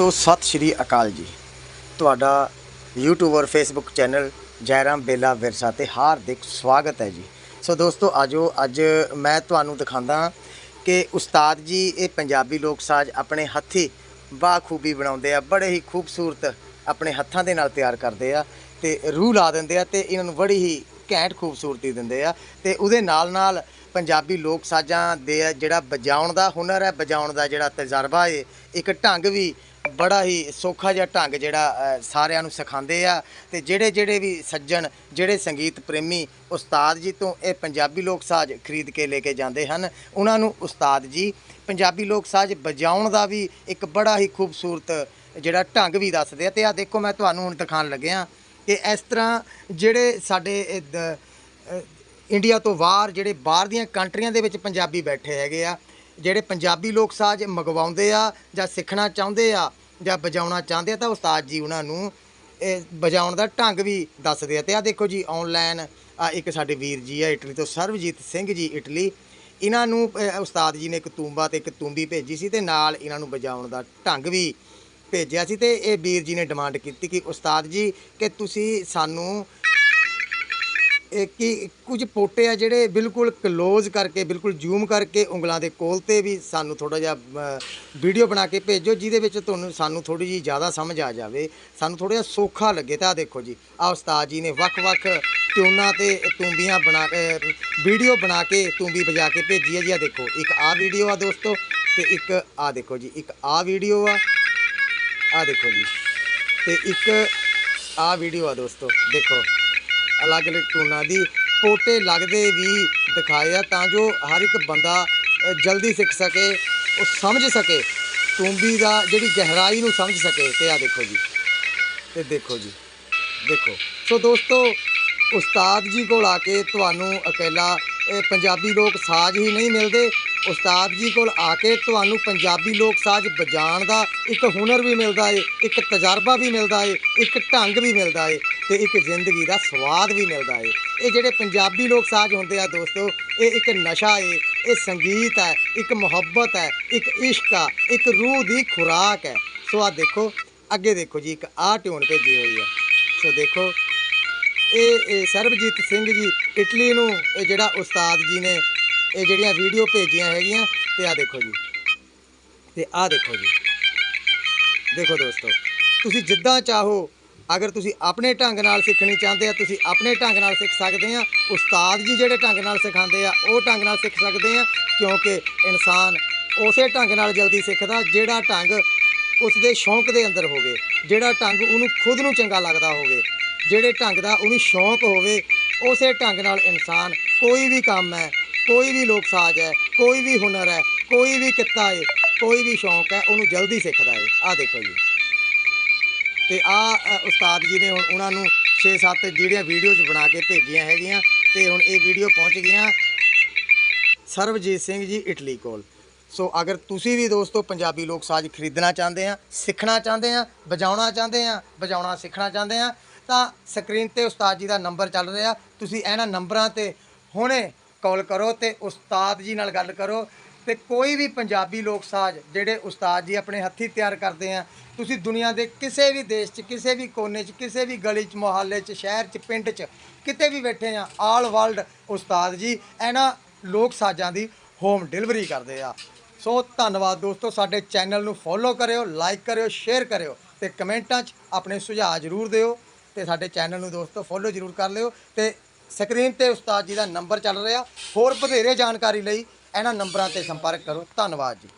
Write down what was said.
ਦੋਸਤੋ ਸਤਿ ਸ਼੍ਰੀ ਅਕਾਲ ਜੀ। ਤੁਹਾਡਾ YouTube ਔਰ Facebook ਚੈਨਲ ਜੈਰਾਮ ਬੇਲਾ ਵਿਰਸਾ ਤੇ ਹਾਰਦਿਕ ਸਵਾਗਤ ਹੈ ਜੀ। ਸੋ ਦੋਸਤੋ, ਆਜੋ, ਅੱਜ ਮੈਂ ਤੁਹਾਨੂੰ ਦਿਖਾਉਂਦਾ ਕਿ ਉਸਤਾਦ ਜੀ, ਇਹ ਪੰਜਾਬੀ ਲੋਕ ਸਾਜ਼ ਆਪਣੇ ਹੱਥੀ ਬਾਖੂਬੀ ਬਣਾਉਂਦੇ ਆ, ਬੜੇ ਹੀ ਖੂਬਸੂਰਤ ਆਪਣੇ ਹੱਥਾਂ ਦੇ ਨਾਲ ਤਿਆਰ ਕਰਦੇ ਆ ਤੇ ਰੂਹ ਲਾ ਦਿੰਦੇ ਆ ਤੇ ਇਹਨਾਂ ਨੂੰ ਬੜੀ ਹੀ ਘੈਂਟ ਖੂਬਸੂਰਤੀ ਦਿੰਦੇ ਆ ਤੇ ਉਹਦੇ ਨਾਲ ਨਾਲ ਪੰਜਾਬੀ ਲੋਕ ਸਾਜ਼ਾਂ ਦੇ ਜਿਹੜਾ ਵਜਾਉਣ ਦਾ ਹੁਨਰ ਹੈ, ਵਜਾਉਣ ਦਾ ਜਿਹੜਾ ਤਜਰਬਾ ਹੈ, ਇੱਕ ਢੰਗ ਵੀ ਬੜਾ ਹੀ ਸੌਖਾ ਜਿਹਾ ਢੰਗ ਜਿਹੜਾ ਸਾਰਿਆਂ ਨੂੰ ਸਿਖਾਉਂਦੇ ਆ। ਤੇ ਜਿਹੜੇ ਜਿਹੜੇ ਵੀ ਸੱਜਣ, ਜਿਹੜੇ ਸੰਗੀਤ ਪ੍ਰੇਮੀ ਉਸਤਾਦ ਜੀ ਤੋਂ ਇਹ ਪੰਜਾਬੀ ਲੋਕ ਸਾਜ਼ ਖਰੀਦ ਕੇ ਲੈ ਕੇ ਜਾਂਦੇ ਹਨ, ਉਹਨਾਂ ਨੂੰ ਉਸਤਾਦ ਜੀ, ਪੰਜਾਬੀ ਲੋਕ ਸਾਜ਼ ਵਜਾਉਣ ਦਾ ਵੀ ਇੱਕ ਬੜਾ ਹੀ ਖੂਬਸੂਰਤ ਜਿਹੜਾ ਢੰਗ ਵੀ ਦੱਸਦੇ ਆ। ਤੇ ਆ ਦੇਖੋ, ਮੈਂ ਤੁਹਾਨੂੰ ਹੁਣ ਦਿਖਾਉਣ ਲੱਗਿਆ ਕਿ ਇਸ ਤਰ੍ਹਾਂ ਜਿਹੜੇ ਸਾਡੇ ਇੰਡੀਆ ਤੋਂ ਬਾਹਰ, ਜਿਹੜੇ ਬਾਹਰ ਦੀਆਂ ਕੰਟਰੀਆਂ ਦੇ ਵਿੱਚ ਪੰਜਾਬੀ ਬੈਠੇ ਹੈਗੇ ਆ ਜਿਹੜੇ ਪੰਜਾਬੀ ਲੋਕ ਸਾਜ਼ ਮੰਗਵਾਉਂਦੇ ਆ ਜਾਂ ਸਿੱਖਣਾ ਚਾਹੁੰਦੇ ਆ ਜਾਂ ਵਜਾਉਣਾ ਚਾਹੁੰਦੇ ਆ ਤਾਂ ਉਸਤਾਦ ਜੀ ਉਹਨਾਂ ਨੂੰ, ਇਹ ਵਜਾਉਣ ਦਾ ਢੰਗ ਵੀ ਦੱਸਦੇ ਆ। ਤੇ ਆ ਦੇਖੋ ਜੀ ਆਨਲਾਈਨ ਇੱਕ ਸਾਡੇ ਵੀਰ ਜੀ ਆ ਇਟਲੀ ਤੋਂ, ਸਰਬਜੀਤ ਸਿੰਘ ਜੀ ਇਟਲੀ। ਇਹਨਾਂ ਨੂੰ ਉਸਤਾਦ ਜੀ ਨੇ ਇੱਕ ਤੂੰਬਾ ਤੇ ਇੱਕ ਤੂੰਬੀ ਭੇਜੀ ਸੀ ਤੇ ਨਾਲ ਇਹਨਾਂ ਨੂੰ ਵਜਾਉਣ ਦਾ ਢੰਗ ਵੀ ਭੇਜਿਆ ਸੀ ਤੇ ਇਹ ਵੀਰ ਜੀ ਨੇ ਡਿਮਾਂਡ ਕੀਤੀ ਕਿ ਉਸਤਾਦ ਜੀ, ਕਿ ਤੁਸੀਂ ਸਾਨੂੰ ਕਿ ਕੁਝ ਪੋਟੇ ਆ ਜਿਹੜੇ ਬਿਲਕੁਲ ক্লোਜ਼ ਕਰਕੇ, ਬਿਲਕੁਲ ਜ਼ੂਮ ਕਰਕੇ ਉਂਗਲਾਂ ਦੇ ਕੋਲ ਤੇ ਵੀ ਸਾਨੂੰ ਥੋੜਾ ਜਿਹਾ ਵੀਡੀਓ ਬਣਾ ਕੇ ਭੇਜੋ, ਜਿਹਦੇ ਵਿੱਚ ਤੁਹਾਨੂੰ, ਸਾਨੂੰ ਥੋੜੀ ਜਿਹੀ ਜ਼ਿਆਦਾ ਸਮਝ ਆ ਜਾਵੇ। ਸਾਨੂੰ ਥੋੜਾ ਜਿਹਾ ਸੌਖਾ ਲੱਗੇ ਤਾਂ ਆਹ ਦੇਖੋ ਜੀ। ਆ ਉਸਤਾਦ ਜੀ ਨੇ ਵੱਖ-ਵੱਖ ਟਿਊਨਾਂ ਤੇ ਤੂੰਬੀਆਂ ਬਣਾ ਕੇ ਵੀਡੀਓ ਬਣਾ ਕੇ ਤੂੰਬੀ ਵਜਾ ਕੇ ਭੇਜੀ ਹੈ ਜੀ। ਆ ਦੇਖੋ, ਇੱਕ ਆ ਵੀਡੀਓ ਆ ਦੋਸਤੋ ਤੇ ਇੱਕ ਆ ਦੇਖੋ ਜੀ, ਇੱਕ ਆ ਵੀਡੀਓ ਆ। ਆ ਦੇਖੋ ਜੀ। ਤੇ ਇੱਕ ਆ ਵੀਡੀਓ ਆ ਦੋਸਤੋ, ਦੇਖੋ। ਅਲੱਗ-ਅਲੱਗ ਟੂਨਾਂ ਦੀ ਪੋਟੇ ਲੱਗਦੇ ਵੀ ਦਿਖਾਏ ਆ ਤਾਂ ਜੋ ਹਰ ਇੱਕ ਬੰਦਾ ਜਲਦੀ ਸਿੱਖ ਸਕੇ, ਉਹ ਸਮਝ ਸਕੇ, ਤੂੰਬੀ ਦਾ ਜਿਹੜੀ ਗਹਿਰਾਈ ਨੂੰ ਸਮਝ ਸਕੇ ਤੇ ਆ ਦੇਖੋ ਜੀ, ਤੇ ਦੇਖੋ ਜੀ, ਦੇਖੋ। ਸੋ ਦੋਸਤੋ, ਉਸਤਾਦ ਜੀ ਕੋਲ ਆ ਕੇ ਤੁਹਾਨੂੰ ਇਕੱਲਾ ਪੰਜਾਬੀ ਲੋਕ ਸਾਜ਼ ਹੀ ਨਹੀਂ ਮਿਲਦੇ। ਉਸਤਾਦ ਜੀ ਕੋਲ ਆ ਕੇ ਤੁਹਾਨੂੰ ਪੰਜਾਬੀ ਲੋਕ ਸਾਜ਼ ਵਜਾਉਣ ਦਾ ਇੱਕ ਹੁਨਰ ਵੀ ਮਿਲਦਾ ਏ, ਇੱਕ ਤਜਰਬਾ ਵੀ ਮਿਲਦਾ ਏ, ਇੱਕ ਢੰਗ ਵੀ ਮਿਲਦਾ ਏ। ਤੇ ਇੱਕ ਜ਼ਿੰਦਗੀ ਦਾ ਸਵਾਦ ਵੀ ਮਿਲਦਾ ਏ। ਇਹ ਜਿਹੜੇ ਪੰਜਾਬੀ ਲੋਕ ਸਾਜ਼ ਹੁੰਦੇ ਆ ਦੋਸਤੋ, ਇਹ ਇੱਕ ਨਸ਼ਾ ਏ, ਇਹ ਸੰਗੀਤ ਹੈ ਇੱਕ ਮੁਹੱਬਤ ਹੈ ਇੱਕ ਇਸ਼ਕ ਆ, ਇੱਕ ਰੂਹ ਦੀ ਖੁਰਾਕ ਹੈ ਸੋ ਆ ਦੇਖੋ, ਅੱਗੇ ਦੇਖੋ ਜੀ, ਇੱਕ ਆਹ ਟਿਊਨ ਭੇਜੀ ਹੋਈ ਹੈ ਸੋ ਦੇਖੋ, ਇਹ ਇਹ ਸਰਬਜੀਤ ਸਿੰਘ ਜੀ ਇਟਲੀ ਨੂੰ, ਇਹ ਜਿਹੜਾ ਉਸਤਾਦ ਜੀ ਨੇ, ਇਹ ਜਿਹੜੀਆਂ ਵੀਡੀਓ ਭੇਜੀਆਂ ਹੈਗੀਆਂ, ਤੇ ਆ ਦੇਖੋ ਜੀ। ਤੇ ਆ ਦੇਖੋ ਜੀ। ਦੇਖੋ ਦੋਸਤੋ, ਤੁਸੀਂ ਜਿੱਦਾਂ ਚਾਹੋ ਅਗਰ ਤੁਸੀਂ ਆਪਣੇ ਢੰਗ ਨਾਲ ਸਿੱਖਣੀ ਚਾਹੁੰਦੇ ਆ, ਤੁਸੀਂ ਆਪਣੇ ਢੰਗ ਨਾਲ ਸਿੱਖ ਸਕਦੇ ਆ। ਉਸਤਾਦ ਜੀ ਜਿਹੜੇ ਢੰਗ ਨਾਲ ਸਿਖਾਉਂਦੇ ਆ, ਉਹ ਢੰਗ ਨਾਲ ਸਿੱਖ ਸਕਦੇ ਆ, ਕਿਉਂਕਿ ਇਨਸਾਨ ਉਸੇ ਢੰਗ ਨਾਲ ਜਲਦੀ ਸਿੱਖਦਾ ਜਿਹੜਾ ਢੰਗ ਉਸ ਦੇ ਸ਼ੌਂਕ ਦੇ ਅੰਦਰ ਹੋਵੇ, ਜਿਹੜਾ ਢੰਗ ਉਹਨੂੰ ਖੁਦ ਨੂੰ ਚੰਗਾ ਲੱਗਦਾ ਹੋਵੇ, ਜਿਹੜੇ ਢੰਗ ਦਾ ਉਹਨੂੰ ਸ਼ੌਂਕ ਹੋਵੇ, ਉਸੇ ਢੰਗ ਨਾਲ ਇਨਸਾਨ ਕੋਈ ਵੀ ਕੰਮ ਹੈ, ਕੋਈ ਵੀ ਲੋਕ ਸਾਜ਼ ਹੈ, ਕੋਈ ਵੀ ਹੁਨਰ ਹੈ, ਕੋਈ ਵੀ ਕਿੱਤਾ ਹੈ, ਕੋਈ ਵੀ ਸ਼ੌਂਕ ਹੈ, ਉਹਨੂੰ ਜਲਦੀ ਸਿੱਖਦਾ ਹੈ। ਆ ਦੇਖੋ ਜੀ। ਤੇ ਆ ਉਸਤਾਦ ਜੀ ਨੇ ਹੁਣ ਉਹਨਾਂ ਨੂੰ 6-7 ਜਿਹੜੀਆਂ ਵੀਡੀਓਜ਼ ਬਣਾ ਕੇ ਭੇਜੀਆਂ ਹੈਗੀਆਂ ਤੇ ਹੁਣ ਇਹ ਵੀਡੀਓ ਪਹੁੰਚ ਗਈਆਂ ਸਰਬਜੀਤ ਸਿੰਘ ਜੀ ਇਟਲੀ ਕੋਲ। ਸੋ ਅਗਰ ਤੁਸੀਂ ਵੀ ਦੋਸਤੋ ਪੰਜਾਬੀ ਲੋਕ ਸਾਜ਼ ਖਰੀਦਣਾ ਚਾਹੁੰਦੇ ਆ, ਸਿੱਖਣਾ ਚਾਹੁੰਦੇ ਆ, ਵਜਾਉਣਾ ਚਾਹੁੰਦੇ ਆ, ਵਜਾਉਣਾ ਸਿੱਖਣਾ ਚਾਹੁੰਦੇ ਆ, ਤਾਂ ਸਕਰੀਨ ਤੇ ਉਸਤਾਦ ਜੀ ਦਾ ਨੰਬਰ ਚੱਲ ਰਿਹਾ। ਤੁਸੀਂ ਇਹਨਾਂ ਨੰਬਰਾਂ ਤੇ ਹੁਣੇ ਕਾਲ ਕਰੋ ਤੇ ਉਸਤਾਦ ਜੀ ਨਾਲ ਗੱਲ ਕਰੋ। ਤੇ ਕੋਈ ਵੀ ਪੰਜਾਬੀ ਲੋਕ ਸਾਜ਼ ਜਿਹੜੇ ਉਸਤਾਦ ਜੀ ਆਪਣੇ ਹੱਥੀ ਤਿਆਰ ਕਰਦੇ ਆ, ਤੁਸੀਂ ਦੁਨੀਆ ਦੇ ਕਿਸੇ ਵੀ ਦੇਸ਼ 'ਚ, ਕਿਸੇ ਵੀ ਕੋਨੇ 'ਚ, ਕਿਸੇ ਵੀ ਗਲੀ 'ਚ, ਮੁਹੱਲੇ 'ਚ, ਸ਼ਹਿਰ 'ਚ, ਪਿੰਡ 'ਚ ਕਿਤੇ ਵੀ ਬੈਠੇ ਆ, ਆਲ ਵਰਲਡ ਉਸਤਾਦ ਜੀ ਇਹਨਾਂ ਲੋਕ ਸਾਜ਼ਾਂ ਦੀ ਹੋਮ ਡਿਲੀਵਰੀ ਕਰਦੇ ਆ। ਸੋ ਧੰਨਵਾਦ ਦੋਸਤੋ, ਸਾਡੇ ਚੈਨਲ ਨੂੰ ਫੋਲੋ ਕਰਿਓ, ਲਾਈਕ ਕਰਿਓ, ਸ਼ੇਅਰ ਕਰਿਓ ਤੇ ਕਮੈਂਟਾਂ 'ਚ ਆਪਣੇ ਸੁਝਾਅ ਜ਼ਰੂਰ ਦਿਓ ਤੇ ਸਾਡੇ ਚੈਨਲ ਨੂੰ ਦੋਸਤੋ ਫੋਲੋ ਜ਼ਰੂਰ ਕਰ ਲਿਓ ਤੇ ਸਕਰੀਨ ਤੇ ਉਸਤਾਦ ਜੀ ਦਾ ਨੰਬਰ ਚੱਲ ਰਿਹਾ। ਹੋਰ ਵਧੇਰੇ ਜਾਣਕਾਰੀ ਲਈ ਇਹਨਾਂ ਨੰਬਰਾਂ ਤੇ ਸੰਪਰਕ ਕਰੋ। ਧੰਨਵਾਦ ਜੀ।